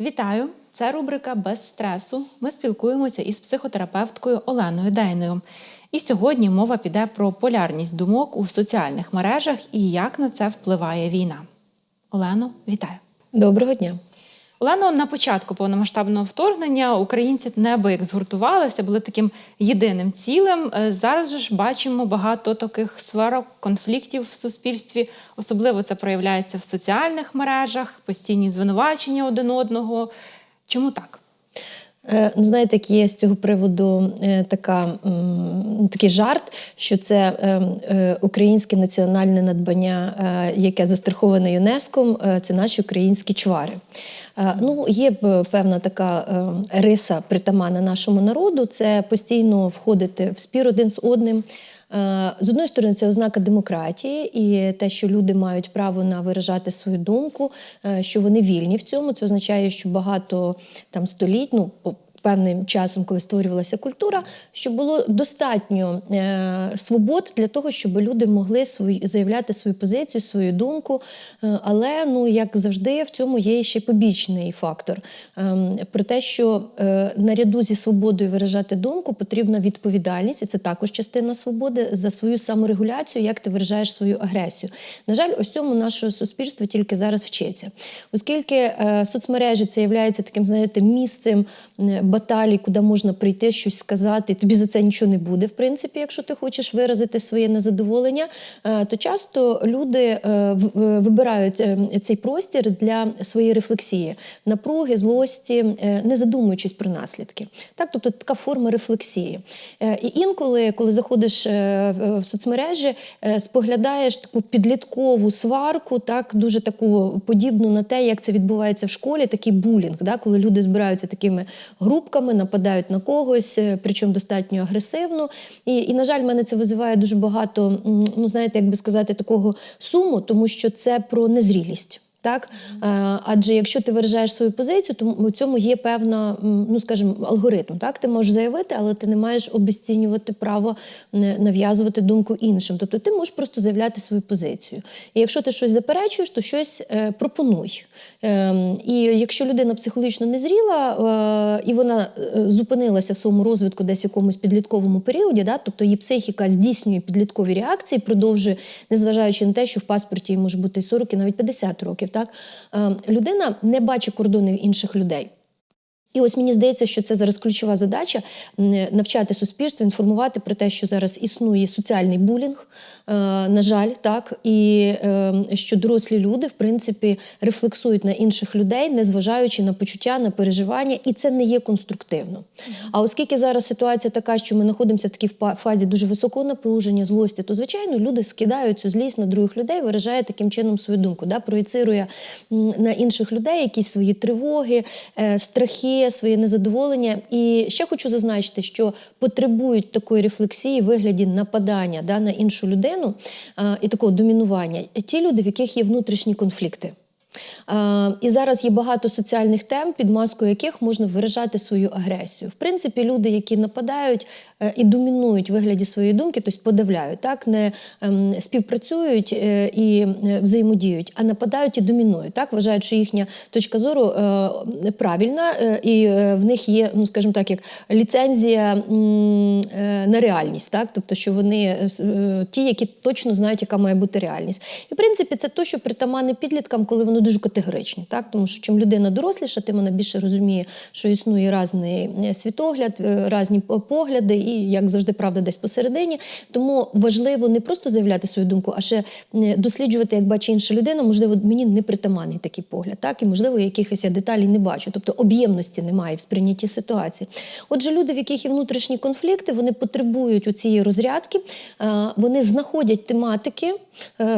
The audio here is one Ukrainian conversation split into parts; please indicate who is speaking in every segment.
Speaker 1: Вітаю! Це рубрика Без стресу. Ми спілкуємося із психотерапевткою Оленою Дейною. І сьогодні мова піде про полярність думок у соціальних мережах і як на це впливає війна. Олено, вітаю!
Speaker 2: Доброго дня.
Speaker 1: Олено, на початку повномасштабного вторгнення українці неабияк згуртувалися, були таким єдиним цілим. Е, Зараз же ж бачимо багато таких сварок, конфліктів в суспільстві. Особливо це проявляється в соціальних мережах, постійні звинувачення один одного. Чому так?
Speaker 2: Е, ну, Знаєте, як є з цього приводу е, така, такий жарт, що це українське національне надбання, яке застраховане ЮНЕСКО, це наші українські чвари. Е, Ну, є б певна така е, риса притамана нашому народу, це постійно входити в спір один з одним. Е, З одної сторони, це ознака демократії і те, що люди мають право на виражати свою думку, е, що вони вільні в цьому. Це означає, що багато там століть, ну певним часом, коли створювалася культура, що було достатньо е, свобод для того, щоб люди могли свої заявляти свою позицію, свою думку. Е, але ну як завжди, в цьому є ще побічний фактор. Ем, про те, що е, наряду зі свободою виражати думку потрібна відповідальність, і це також частина свободи за свою саморегуляцію, як ти виражаєш свою агресію. На жаль, ось цьому наше суспільство тільки зараз вчиться, оскільки соцмережі це є таким, знаєте, місцем баталій, куди можна прийти щось сказати. Тобі за це нічого не буде, в принципі, якщо ти хочеш виразити своє незадоволення, е, то часто люди е, вибирають е, цей простір для своєї рефлексії, напруги, злості, не задумуючись про наслідки. Так, тобто така форма рефлексії. І інколи, коли заходиш в соцмережі, споглядаєш таку підліткову сварку, так дуже таку подібну на те, як це відбувається в школі, такий булінг, да, коли люди збираються такими групками, нападають на когось, е, причому достатньо агресивно. І, і на жаль, мене це визиває дуже багато, ну знаєте, як би сказати, такого суму, тому що це про незрілість. Так, Е, адже якщо ти виражаєш свою позицію, то в цьому є певна, ну скажімо, алгоритм. Так, ти можеш заявити, але ти не маєш обесцінювати право е, нав'язувати думку іншим. Тобто ти можеш просто заявляти свою позицію. І якщо ти щось заперечуєш, то щось е, пропонуй. Ем, і якщо людина психологічно не зріла, е, і вона зупинилася в своєму розвитку десь в якомусь підлітковому періоді, да, тобто її психіка здійснює підліткові реакції, продовжує, незважаючи на те, що в паспорті їй може бути 40, і навіть 50 років. Так, е, людина не бачить кордонів інших людей. І ось мені здається, що це зараз ключова задача навчати суспільство, інформувати про те, що зараз існує соціальний булінг, е, на жаль, так і е, що дорослі люди, в принципі, рефлексують на інших людей, незважаючи на почуття, на переживання, і це не є конструктивно. А оскільки зараз ситуація така, що ми знаходимося в такій фазі дуже високого напруження, злості, то звичайно люди скидають цю злість на других людей, виражає таким чином свою думку, да, проєцирує на інших людей якісь свої тривоги, е, своє незадоволення. І ще хочу зазначити, що потребують такої рефлексії в вигляді нападання да, на іншу людину і такого домінування. Ті люди, в яких є внутрішні конфлікти. Е, І зараз є багато соціальних тем, під маскою яких можна виражати свою агресію. В принципі, люди, які нападають е, і домінують в вигляді своєї думки, тобто подавляють, так не ем, співпрацюють е, і взаємодіють, а нападають і домінують. Так вважають, що їхня точка зору правильна, і в них є, ну скажімо так, як ліцензія на реальність, так тобто, що вони ті, які точно знають, яка має бути реальність. І в принципі, це то, що притаманне підліткам, коли вони дуже категоричні. Так? Тому що чим людина доросліша, тим вона більше розуміє, що існує різний е, світогляд, е, різні погляди, і як завжди, правда, десь посередині. Тому важливо не просто заявляти свою думку, а ще е, досліджувати, як бачить інша людина. Можливо, мені не притаманний такий погляд, так і можливо, якихось я деталей не бачу. Тобто об'ємності немає в сприйнятті ситуації. Отже, люди, в яких є внутрішні конфлікти, вони потребують у цієї розрядки, вони знаходять тематики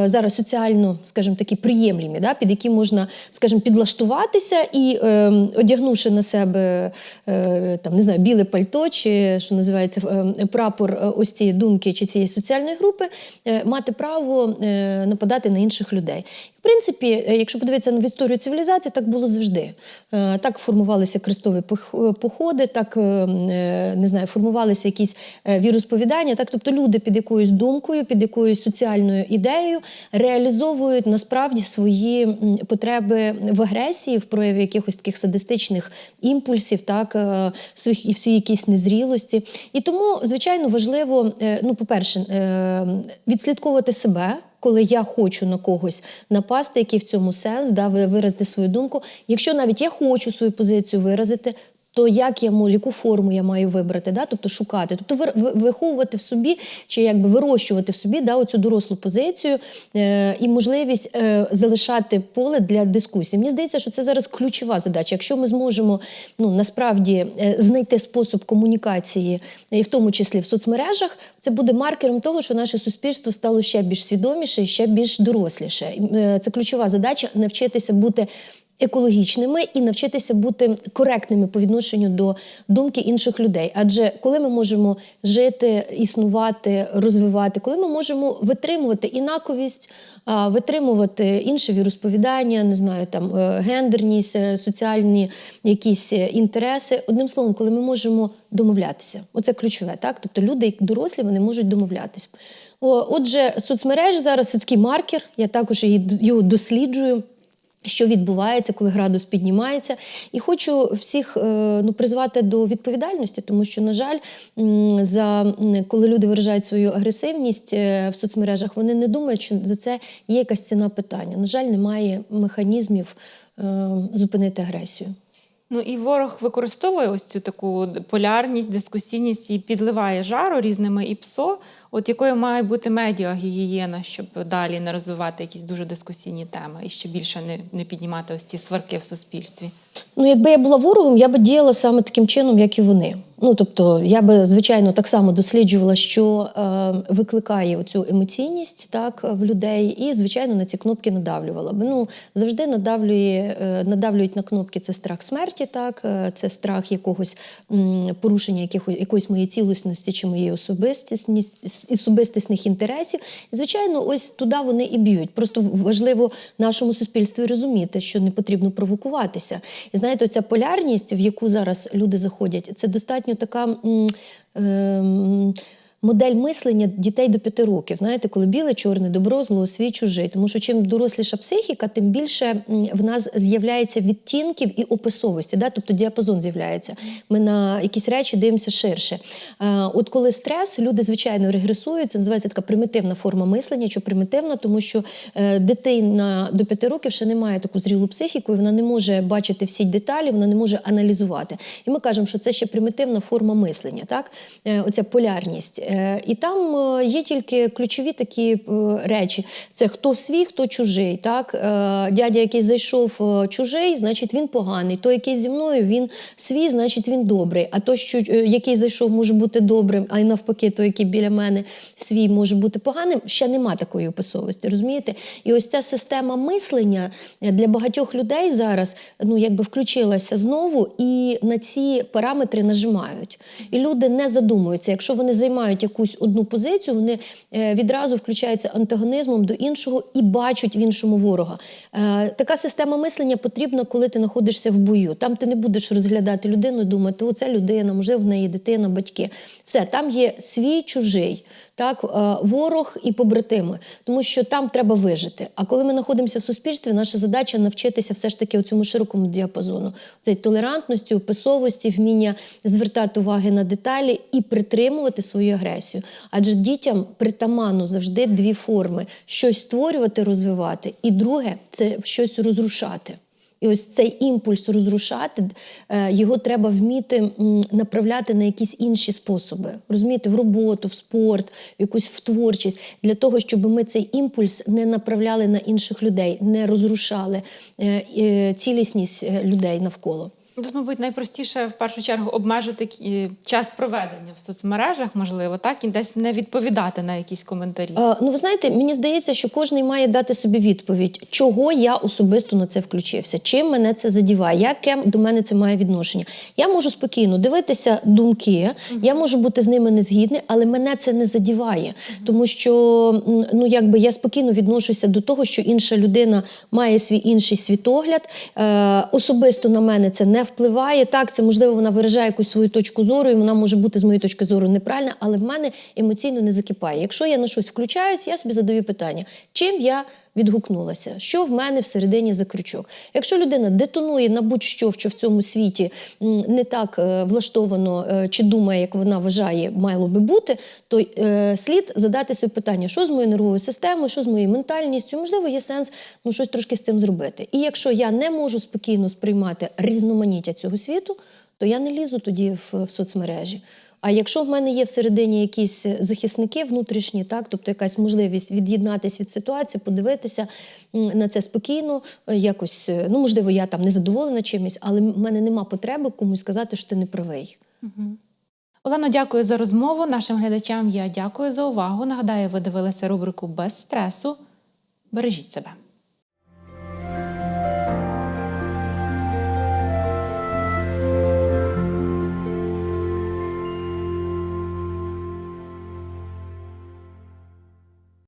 Speaker 2: зараз соціально, скажімо, такі приємлімі, да, під які можна, скажімо, підлаштуватися і е, одягнувши на себе е, там не знаю, біле пальто, чи що називається е, прапор е, ось цієї думки чи цієї соціальної групи, е, мати право е, нападати на інших людей. В принципі, е, якщо подивитися на в історію цивілізації, так було завжди. Так формувалися крестові пох- походи, так е, е, не знаю, формувалися якісь віросповідання. Так, тобто люди під якоюсь думкою, під якоюсь соціальною ідеєю реалізовують насправді свої потреби в агресії, в прояві якихось таких садистичних імпульсів, так всіх своїх і всі якісь незрілості. І тому, звичайно, важливо, е, ну, по-перше, е, відслідковувати себе. Коли я хочу на когось напасти, який в цьому сенс, да, ви- виразити свою думку. Якщо навіть я хочу свою позицію виразити, то як я можу, яку форму я маю вибрати, да? тобто шукати, тобто ви- ви- виховувати в собі чи якби вирощувати в собі да, оцю дорослу позицію е, і можливість е, залишати поле для дискусії. Мені здається, що це зараз ключова задача. Якщо ми зможемо ну насправді е, знайти спосіб комунікації, і в тому числі в соцмережах, це буде маркером того, що наше суспільство стало ще більш свідоміше і ще більш доросліше. Е, Це ключова задача навчитися бути. Екологічними і навчитися бути коректними по відношенню до думки інших людей. Адже коли ми можемо жити, існувати, розвивати, коли ми можемо витримувати інаковість, витримувати інше віросповідання, не знаю, там е, гендерність, е, соціальні якісь е, інтереси. Одним словом, коли ми можемо домовлятися, оце ключове, так? Тобто люди, дорослі, вони можуть домовлятися. Отже, соцмережі зараз це такий маркер, я також його досліджую. Що відбувається, коли градус піднімається, і хочу всіх е, ну призвати до відповідальності, тому що, на жаль, за коли люди виражають свою агресивність е, в соцмережах, вони не думають, що за це є якась ціна питання. На жаль, немає механізмів е, зупинити агресію.
Speaker 1: Ну і ворог використовує ось цю таку полярність, дискусійність і підливає жару різними ІПСО. От якою має бути медіагігієна, щоб далі не розвивати якісь дуже дискусійні теми і ще більше не, не піднімати ось ці сварки в суспільстві.
Speaker 2: Ну, якби я була ворогом, я би діяла саме таким чином, як і вони. Ну тобто, я би звичайно так само досліджувала, що е, викликає оцю емоційність так в людей, і звичайно на ці кнопки надавлювала би. Ну завжди надавлює, е, надавлюють на кнопки. Це страх смерті, так е, це страх якогось м, порушення якихось якоїсь моєї цілісності чи моєї особистісність особистісних інтересів. І, звичайно, ось туди вони і б'ють. Просто важливо нашому суспільстві розуміти, що не потрібно провокуватися. І знаєте, ця полярність, в яку зараз люди заходять, це достатньо така. м, ем, Модель мислення дітей до п'яти років. Знаєте, коли біле, чорне, добро, зло, свій чужий. Тому що чим доросліша психіка, тим більше в нас з'являється відтінків і описовості. Да? Тобто діапазон з'являється. Ми на якісь речі дивимося ширше. Е, От коли стрес, люди звичайно регресують. Це називається така примітивна форма мислення. Що примітивна, тому що е, дитина до п'яти років ще не має таку зрілу психіку, і вона не може бачити всі деталі, вона не може аналізувати. І ми кажемо, що це ще примітивна форма мислення, так? Е, Оця полярність. Е, І там е, є тільки ключові такі е, речі: це хто свій, хто чужий. Так? Дядя, який зайшов чужий, значить він поганий. Той, який зі мною, він свій, значить він добрий. А той, що який зайшов, може бути добрим, а й навпаки, той, який біля мене свій може бути поганим. Ще нема такої описовості, розумієте? І ось ця система мислення для багатьох людей зараз ну якби включилася знову і на ці параметри нажимають. І люди не задумуються. Якщо вони займають якусь одну позицію, вони е, відразу включаються антагонізмом до іншого і бачать в іншому ворога. Е, Така система мислення потрібна, коли ти знаходишся в бою. Там ти не будеш розглядати людину, і думати, оце людина, може в неї дитина, батьки. Все, там є свій чужий. Так, е, ворог і побратими, тому що там треба вижити. А коли ми знаходимося в суспільстві, наша задача навчитися все ж таки у цьому широкому діапазону цей толерантності, описовості, вміння звертати уваги на деталі і притримувати свою агресію. Адже дітям притаманно завжди дві форми: щось створювати, розвивати, і друге це щось розрушати. І ось цей імпульс розрушати, е, його треба вміти направляти на якісь інші способи. Розумієте, в роботу, в спорт, в якусь в творчість, для того, щоб ми цей імпульс не направляли на інших людей, не розрушали е, е, цілісність людей навколо.
Speaker 1: Тут, мабуть, найпростіше в першу чергу обмежити час проведення в соцмережах, можливо, так, і десь не відповідати на якісь коментарі.
Speaker 2: Е, Ну, ви знаєте, мені здається, що кожен має дати собі відповідь, чого я особисто на це включився, чим мене це задіває, яке до мене це має відношення. Я можу спокійно дивитися думки, я можу бути з ними не згідний, але мене це не задіває, тому що ну якби я спокійно відношуся до того, що інша людина має свій інший світогляд. Е, особисто на мене це не впливає. Так, це можливо вона виражає якусь свою точку зору, і вона може бути з моєї точки зору неправильна, але в мене емоційно не закипає. Якщо я на щось включаюсь, я собі задаю питання, чим я відгукнулася, що в мене всередині за крючок. Якщо людина детонує на будь-що, що в цьому світі не так е, влаштовано е, чи думає, як вона вважає, мало би бути, то е, слід задати собі питання, що з моєю нервовою системою, що з моєю ментальністю, можливо, є сенс ну, щось трошки з цим зробити. І якщо я не можу спокійно сприймати різноманіття цього світу, то я не лізу тоді в, в соцмережі. А якщо в мене є всередині якісь захисники внутрішні, так, тобто якась можливість від'єднатися від ситуації, подивитися на це спокійно, е, якось, е, ну можливо, я там не задоволена чимось, але в мене нема потреби комусь сказати, що ти не правий.
Speaker 1: Мгм. Олено, дякую за розмову. Нашим глядачам я дякую за увагу. Нагадаю, ви дивилися рубрику без стресу. Бережіть себе.